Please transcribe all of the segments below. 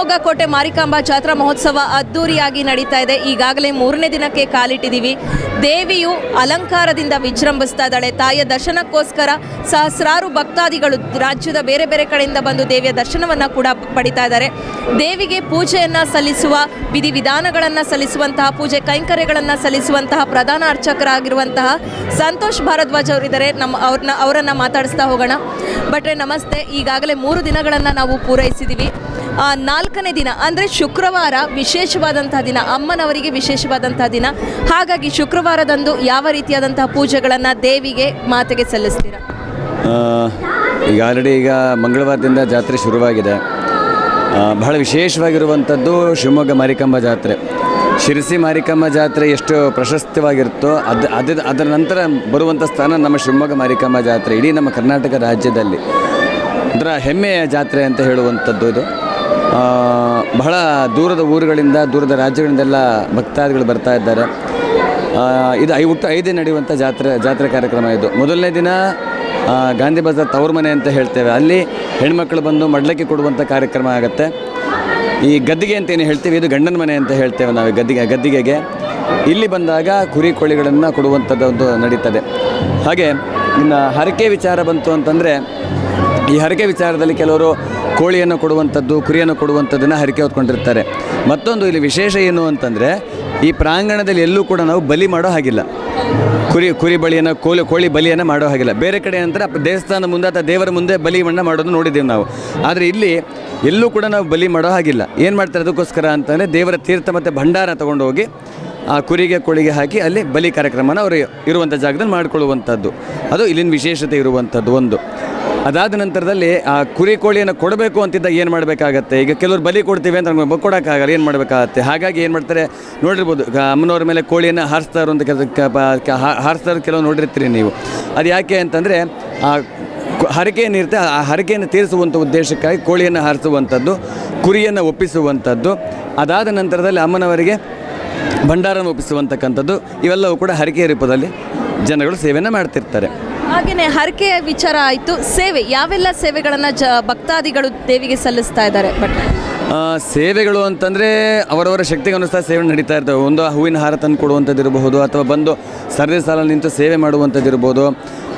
ಶಿವಮೊಗ್ಗ ಕೋಟೆ ಮಾರಿಕಾಂಬಾ ಜಾತ್ರಾ ಮಹೋತ್ಸವ ಅದ್ದೂರಿಯಾಗಿ ನಡೀತಾ ಇದೆ. ಈಗಾಗಲೇ ಮೂರನೇ ದಿನಕ್ಕೆ ಕಾಲಿಟ್ಟಿದ್ದೀವಿ ದೇವಿಯು ಅಲಂಕಾರದಿಂದ ವಿಜೃಂಭಿಸ್ತಾ ಇದ್ದಾಳೆ. ತಾಯಿಯ ದರ್ಶನಕ್ಕೋಸ್ಕರ ಸಹಸ್ರಾರು ಭಕ್ತಾದಿಗಳು ರಾಜ್ಯದ ಬೇರೆ ಬೇರೆ ಕಡೆಯಿಂದ ಬಂದು ದೇವಿಯ ದರ್ಶನವನ್ನು ಕೂಡ ಪಡಿತಾ ಇದ್ದಾರೆ. ದೇವಿಗೆ ಪೂಜೆಯನ್ನು ಸಲ್ಲಿಸುವ ವಿಧಿವಿಧಾನಗಳನ್ನು ಸಲ್ಲಿಸುವಂತಹ ಪೂಜೆ, ಕೈಂಕರ್ಯಗಳನ್ನು ಸಲ್ಲಿಸುವಂತಹ ಪ್ರಧಾನ ಅರ್ಚಕರಾಗಿರುವಂತಹ ಸಂತೋಷ್ ಭಾರದ್ವಾಜ್ ಅವರಿದ್ದಾರೆ ನಮ್ಮ ಅವ್ರನ್ನ, ಅವರನ್ನು ಮಾತಾಡಿಸ್ತಾ ಹೋಗೋಣ. ಭಟ್ರೆ, ನಮಸ್ತೆ. ಈಗಾಗಲೇ ಮೂರು ದಿನಗಳನ್ನು ನಾವು ಪೂರೈಸಿದ್ದೀವಿ ನಾಲ್ಕನೇ ದಿನ, ಅಂದರೆ ಶುಕ್ರವಾರ ವಿಶೇಷವಾದಂತಹ ದಿನ, ಅಮ್ಮನವರಿಗೆ ವಿಶೇಷವಾದಂತಹ ದಿನ. ಹಾಗಾಗಿ ಶುಕ್ರವಾರದಂದು ಯಾವ ರೀತಿಯಾದಂತಹ ಪೂಜೆಗಳನ್ನು ದೇವಿಗೆ ಮಾತೆಗೆ ಸಲ್ಲಿಸ್ತೀರಾ? ಈಗ ಆಲ್ರೆಡಿ ಈಗ ಮಂಗಳವಾರದಿಂದ ಜಾತ್ರೆ ಶುರುವಾಗಿದೆ. ಬಹಳ ವಿಶೇಷವಾಗಿರುವಂಥದ್ದು ಶಿವಮೊಗ್ಗ ಮಾರಿಕಂಬ ಜಾತ್ರೆ. ಶಿರಸಿ ಮಾರಿಕಮ್ಮ ಜಾತ್ರೆ ಎಷ್ಟು ಪ್ರಶಸ್ತವಾಗಿರುತ್ತೋ ಅದು ಅದು, ಅದರ ನಂತರ ಬರುವಂಥ ಸ್ಥಾನ ನಮ್ಮ ಶಿವಮೊಗ್ಗ ಮಾರಿಕಮ್ಮ ಜಾತ್ರೆ, ಇಡೀ ನಮ್ಮ ಕರ್ನಾಟಕ ರಾಜ್ಯದಲ್ಲಿ. ಅದರ ಹೆಮ್ಮೆಯ ಜಾತ್ರೆ ಅಂತ ಹೇಳುವಂಥದ್ದು ಇದು. ಬಹಳ ದೂರದ ಊರುಗಳಿಂದ, ದೂರದ ರಾಜ್ಯಗಳಿಂದೆಲ್ಲ ಭಕ್ತಾದಿಗಳು ಬರ್ತಾ ಇದ್ದಾರೆ. ಇದು ಐ, ಒಟ್ಟು ಐದೇ ನಡೆಯುವಂಥ ಜಾತ್ರೆ ಜಾತ್ರೆ ಕಾರ್ಯಕ್ರಮ ಇದು. ಮೊದಲನೇ ದಿನ ಗಾಂಧಿ ಬಜಾರ್ ತವ್ರ ಮನೆ ಅಂತ ಹೇಳ್ತೇವೆ. ಅಲ್ಲಿ ಹೆಣ್ಮಕ್ಳು ಬಂದು ಮಡ್ಲಕ್ಕಿ ಕೊಡುವಂಥ ಕಾರ್ಯಕ್ರಮ ಆಗುತ್ತೆ. ಈ ಗದ್ದಿಗೆ ಅಂತ ಏನು ಹೇಳ್ತೀವಿ? ಇದು ಗಂಡನ ಮನೆ ಅಂತ ಹೇಳ್ತೇವೆ ನಾವು ಗದ್ದಿಗೆ ಗದ್ದಿಗೆಗೆ. ಇಲ್ಲಿ ಬಂದಾಗ ಕುರಿ ಕೋಳಿಗಳನ್ನು ಕೊಡುವಂಥದ್ದು ಒಂದು ನಡೀತದೆ. ಹಾಗೆ ಇನ್ನು ಹರಕೆ ವಿಚಾರ ಬಂತು ಅಂತಂದರೆ, ಈ ಹರಕೆ ವಿಚಾರದಲ್ಲಿ ಕೆಲವರು ಕೋಳಿಯನ್ನು ಕೊಡುವಂಥದ್ದು, ಕುರಿಯನ್ನು ಕೊಡುವಂಥದ್ದನ್ನು ಹರಿಕೆ ಹೊತ್ಕೊಂಡಿರ್ತಾರೆ. ಮತ್ತೊಂದು ಇಲ್ಲಿ ವಿಶೇಷ ಏನು ಅಂತಂದರೆ, ಈ ಪ್ರಾಂಗಣದಲ್ಲಿ ಎಲ್ಲೂ ಕೂಡ ನಾವು ಬಲಿ ಮಾಡೋ ಹಾಗಿಲ್ಲ. ಕುರಿ ಕುರಿ ಬಲಿಯನ್ನು, ಕೋಳಿ ಕೋಳಿ ಬಲಿಯನ್ನು ಮಾಡೋ ಹಾಗಿಲ್ಲ. ಬೇರೆ ಕಡೆ ನಂತರ ದೇವಸ್ಥಾನ ಮುಂದೆ ಅಥವಾ ದೇವರ ಮುಂದೆ ಬಲಿ ಮಣ್ಣ ಮಾಡೋದು ನೋಡಿದ್ದೀವಿ ನಾವು. ಆದರೆ ಇಲ್ಲಿ ಎಲ್ಲೂ ಕೂಡ ನಾವು ಬಲಿ ಮಾಡೋ ಹಾಗಿಲ್ಲ. ಏನು ಮಾಡ್ತಾರೆ ಅದಕ್ಕೋಸ್ಕರ ಅಂತಂದರೆ, ದೇವರ ತೀರ್ಥ ಮತ್ತು ಭಂಡಾರ ತೊಗೊಂಡು ಹೋಗಿ ಆ ಕುರಿಗೆ, ಕೋಳಿಗೆ ಹಾಕಿ ಅಲ್ಲಿ ಬಲಿ ಕಾರ್ಯಕ್ರಮನ ಅವರು ಇರುವಂಥ ಜಾಗದಲ್ಲಿ ಮಾಡಿಕೊಳ್ಳುವಂಥದ್ದು. ಅದು ಇಲ್ಲಿನ ವಿಶೇಷತೆ ಇರುವಂಥದ್ದು ಒಂದು. ಅದಾದ ನಂತರದಲ್ಲಿ ಆ ಕುರಿ ಕೋಳಿಯನ್ನು ಕೊಡಬೇಕು ಅಂತಿದ್ದಾಗ ಏನು ಮಾಡಬೇಕಾಗತ್ತೆ? ಈಗ ಕೆಲವರು ಬಲಿ ಕೊಡ್ತೀವಿ ಅಂತ ನಮಗೆ ಕೊಡೋಕ್ಕಾಗಲ್ಲ, ಏನು ಮಾಡಬೇಕಾಗತ್ತೆ? ಹಾಗಾಗಿ ಏನು ಮಾಡ್ತಾರೆ? ನೋಡಿರ್ಬೋದು ಅಮ್ಮನವ್ರ ಮೇಲೆ ಕೋಳಿಯನ್ನು ಹಾರಿಸ್ತಾ ಅಂತ ಕೆಲಸ ಹಾರಿಸ್ತಾ ಕೆಲವು ನೋಡಿರ್ತೀರಿ ನೀವು. ಅದು ಯಾಕೆ ಅಂತಂದರೆ, ಆ ಹರಕೆ ಏನಿರುತ್ತೆ ಆ ಹರಕೆಯನ್ನು ತೀರಿಸುವಂಥ ಉದ್ದೇಶಕ್ಕಾಗಿ ಕೋಳಿಯನ್ನು ಹಾರಿಸುವಂಥದ್ದು, ಕುರಿಯನ್ನು ಒಪ್ಪಿಸುವಂಥದ್ದು, ಅದಾದ ನಂತರದಲ್ಲಿ ಅಮ್ಮನವರಿಗೆ ಭಂಡಾರನ ಒಪ್ಪಿಸುವಂತಕ್ಕಂಥದ್ದು, ಇವೆಲ್ಲವೂ ಕೂಡ ಹರಕೆಯ ರೂಪದಲ್ಲಿ ಜನಗಳು ಸೇವೆಯನ್ನು ಮಾಡ್ತಿರ್ತಾರೆ. ಹಾಗೆಯೇ ಹರಕೆಯ ವಿಚಾರ ಆಯಿತು. ಸೇವೆ, ಯಾವೆಲ್ಲ ಸೇವೆಗಳನ್ನು ಜ ಭಕ್ತಾದಿಗಳು ದೇವಿಗೆ ಸಲ್ಲಿಸ್ತಾ ಇದ್ದಾರೆ? ಬಟ್ ಸೇವೆಗಳು ಅಂತಂದರೆ ಅವರವರ ಶಕ್ತಿಗೆ ಅನುಸಾರ ಸೇವೆ ನಡೀತಾ ಇರ್ತವೆ. ಒಂದು ಹೂವಿನ ಹಾರ ತಂದು ಕೊಡುವಂಥದ್ದು ಇರಬಹುದು ಅಥವಾ ಬಂದು ಸರದಿ ಸಾಲಲ್ಲಿ ನಿಂತು ಸೇವೆ ಮಾಡುವಂಥದ್ದು ಇರ್ಬೋದು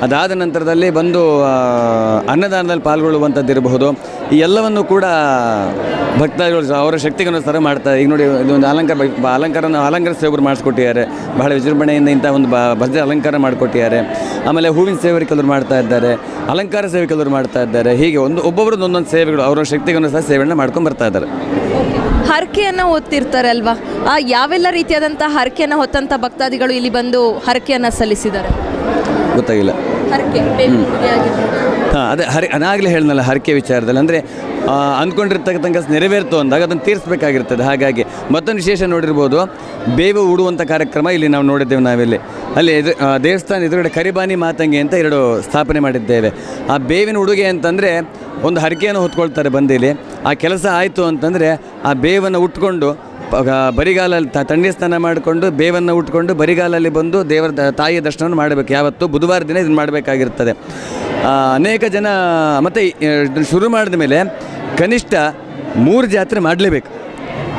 ಅದಾದ ನಂತರದಲ್ಲಿ ಬಂದು ಅನ್ನದಾನದಲ್ಲಿ ಪಾಲ್ಗೊಳ್ಳುವಂಥದ್ದು ಇರಬಹುದು ಈ ಎಲ್ಲವನ್ನು ಕೂಡ ಭಕ್ತಾದಿಗಳು ಅವರ ಶಕ್ತಿಗೆ ಅನುಸಾರ ಮಾಡ್ತಾರೆ ಈಗ ನೋಡಿ ಇದೊಂದು ಅಲಂಕಾರ ಅಲಂಕಾರ ಅಲಂಕಾರ ಸೇವರು ಮಾಡಿಸ್ಕೊಟ್ಟಿದ್ದಾರೆ. ಬಹಳ ವಿಜೃಂಭಣೆಯಿಂದ ಇಂಥ ಒಂದು ಬ ಅಲಂಕಾರ ಮಾಡಿಕೊಟ್ಟಿದ್ದಾರೆ. ಆಮೇಲೆ ಹೂವಿನ ಸೇವೆ ಕೆಲವರು ಮಾಡ್ತಾ ಇದ್ದಾರೆ ಅಲಂಕಾರ ಸೇವೆ ಕೆಲವರು ಮಾಡ್ತಾ ಇದ್ದಾರೆ ಹೀಗೆ ಒಂದು ಒಬ್ಬೊಬ್ಬರದ್ದು ಒಂದೊಂದು ಸೇವೆಗಳು ಅವರ ಶಕ್ತಿಗೂ ಸಹ ಸೇವೆಯನ್ನು ಮಾಡ್ಕೊಂಡು ಬರ್ತಾ ಇದ್ದಾರೆ. ಹರಕೆಯನ್ನು ಓದ್ತಿರ್ತಾರೆ ಅಲ್ವಾ ಆ ಯಾವೆಲ್ಲ ರೀತಿಯಾದಂಥ ಹರಕೆಯನ್ನು ಹೊತ್ತಂಥ ಭಕ್ತಾದಿಗಳು ಇಲ್ಲಿ ಬಂದು ಹರಕೆಯನ್ನು ಸಲ್ಲಿಸಿದ್ದಾರೆ? ಗೊತ್ತಾಗಿಲ್ಲ. ಹರಕೆ ಹಾಂ ಅದೇ ಹರಿ ಅನಾಗಲೇ ಹೇಳಿದ್ನಲ್ಲ ಹರಕೆ ವಿಚಾರದಲ್ಲಿ. ಅಂದರೆ ಅಂದ್ಕೊಂಡಿರ್ತಕ್ಕಂಥ ನೆರವೇರ್ತು ಅಂದಾಗ ಅದನ್ನು ತೀರಿಸಬೇಕಾಗಿರ್ತದೆ. ಹಾಗಾಗಿ ಮತ್ತೊಂದು ವಿಶೇಷ ನೋಡಿರ್ಬೋದು. ಬೇವು ಉಡುವಂಥ ಕಾರ್ಯಕ್ರಮ ಇಲ್ಲಿ ನಾವು ನೋಡಿದ್ದೇವೆ ನಾವಿಲ್ಲಿ. ಅಲ್ಲಿ ಎದುರು ಆ, ದೇವಸ್ಥಾನ ಎದುರುಗಡೆ ಕರಿಬಾನಿ ಮಾತಂಗಿ ಅಂತ ಎರಡು ಸ್ಥಾಪನೆ ಮಾಡಿದ್ದೇವೆ. ಆ ಬೇವಿನ ಉಡುಗೆ ಅಂತಂದರೆ ಒಂದು ಹರಕೆಯನ್ನು ಹೊತ್ಕೊಳ್ತಾರೆ ಬಂದಿಲ್ಲಿ. ಆ ಕೆಲಸ ಆಯಿತು ಅಂತಂದರೆ ಆ ಬೇವನ್ನು ಉಟ್ಕೊಂಡು ಬರಿಗಾಲಲ್ಲಿ ತಣ್ಣೀರು ಸ್ನಾನ ಮಾಡಿಕೊಂಡು ಬೇವನ್ನು ಉಟ್ಕೊಂಡು ಬರಿಗಾಲಲ್ಲಿ ಬಂದು ದೇವರ ತಾಯಿಯ ದರ್ಶನವನ್ನು ಮಾಡಬೇಕು. ಯಾವತ್ತು ಬುಧವಾರ ದಿನ ಇದನ್ನು ಮಾಡಬೇಕಾಗಿರ್ತದೆ. ಅನೇಕ ಜನ, ಮತ್ತು ಶುರು ಮಾಡಿದ ಮೇಲೆ ಕನಿಷ್ಠ ಮೂರು ಜಾತ್ರೆ ಮಾಡಲೇಬೇಕು.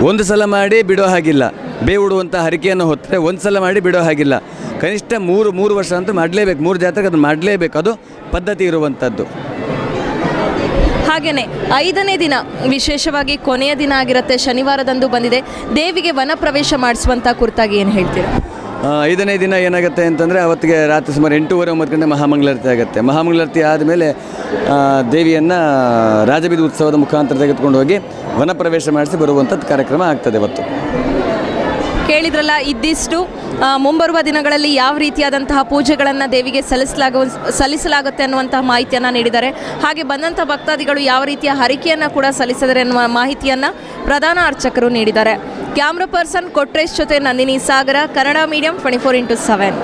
ಒಂದು ಸಲ ಮಾಡಿ ಬಿಡೋ ಹಾಗಿಲ್ಲ. ಬೇವುಡುವಂಥ ಹರಿಕೆಯನ್ನು ಹೊತ್ತರೆ ಒಂದು ಸಲ ಮಾಡಿ ಬಿಡೋ ಹಾಗಿಲ್ಲ. ಕನಿಷ್ಠ ಮೂರು ಮೂರು ವರ್ಷ ಅಂತೂ ಮಾಡಲೇಬೇಕು. ಮೂರು ಜಾತ್ರೆಗೆ ಅದನ್ನು ಮಾಡಲೇಬೇಕು. ಅದು ಪದ್ಧತಿ ಇರುವಂಥದ್ದು ಹಾಗೆಯೇ ಐದನೇ ದಿನ, ವಿಶೇಷವಾಗಿ ಕೊನೆಯ ದಿನ ಆಗಿರುತ್ತೆ, ಶನಿವಾರದಂದು ಬಂದಿದೆ. ದೇವಿಗೆ ವನ ಪ್ರವೇಶ ಮಾಡಿಸುವಂಥ ಕುರಿತಾಗಿ ಏನು ಹೇಳ್ತೀರಾ? ಐದನೇ ದಿನ ಏನಾಗುತ್ತೆ ಅಂತಂದರೆ ಅವತ್ತಿಗೆ ರಾತ್ರಿ ಸುಮಾರು ಎಂಟೂವರೆ ಒಂಬತ್ತು ಗಂಟೆ ಮಹಾಮಂಗಳಾರತಿ ಆಗುತ್ತೆ. ಮಹಾಮಂಗಳಾರತಿ ಆದಮೇಲೆ ದೇವಿಯನ್ನು ರಾಜಬೀದಿ ಉತ್ಸವದ ಮುಖಾಂತರ ತೆಗೆದುಕೊಂಡು ಹೋಗಿ ವನ ಪ್ರವೇಶ ಮಾಡಿಸಿ ಬರುವಂಥದ್ದು ಕಾರ್ಯಕ್ರಮ ಆಗ್ತದೆ ಇವತ್ತು. ಕೇಳಿದ್ರಲ್ಲ, ಇದ್ದಿಷ್ಟು ಮುಂಬರುವ ದಿನಗಳಲ್ಲಿ ಯಾವ ರೀತಿಯಾದಂತಹ ಪೂಜೆಗಳನ್ನು ದೇವಿಗೆ ಸಲ್ಲಿಸಲಾಗ, ಸಲ್ಲಿಸಲಾಗುತ್ತೆ ಅನ್ನುವಂತಹ ಮಾಹಿತಿಯನ್ನು ನೀಡಿದ್ದಾರೆ. ಹಾಗೆ ಬಂದಂಥ ಭಕ್ತಾದಿಗಳು ಯಾವ ರೀತಿಯ ಹರಿಕೆಯನ್ನು ಕೂಡ ಸಲ್ಲಿಸಿದರೆ ಅನ್ನುವ ಮಾಹಿತಿಯನ್ನು ಪ್ರಧಾನ ಅರ್ಚಕರು ನೀಡಿದ್ದಾರೆ. ಕ್ಯಾಮ್ರಾ ಪರ್ಸನ್ ಕೊಟ್ರೇಶ್ ಜೊತೆ Nandini Sagar Kannada medium twenty four into seven